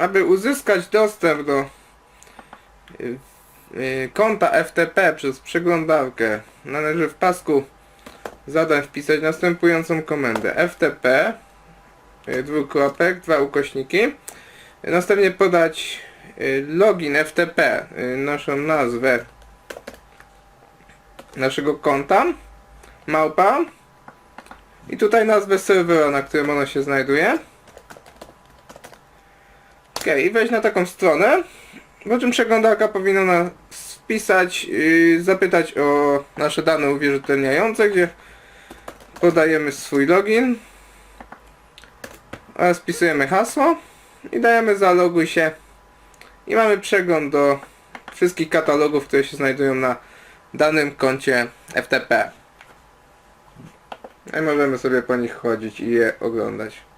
aby uzyskać dostęp do y, y, konta FTP przez przeglądarkę, należy w pasku zadań wpisać następującą komendę. FTP y, dwukropek, dwa ukośniki. Następnie podać login FTP, naszą nazwę naszego konta małpa i tutaj nazwę serwera, na którym ono się znajduje ok, wejść na taką stronę po czym przeglądarka powinna nas wpisać, yy, zapytać o nasze dane uwierzytelniające, gdzie podajemy swój login oraz wpisujemy hasło i dajemy zaloguj się i mamy przegląd do wszystkich katalogów, które się znajdują na danym koncie FTP. No I możemy sobie po nich chodzić i je oglądać.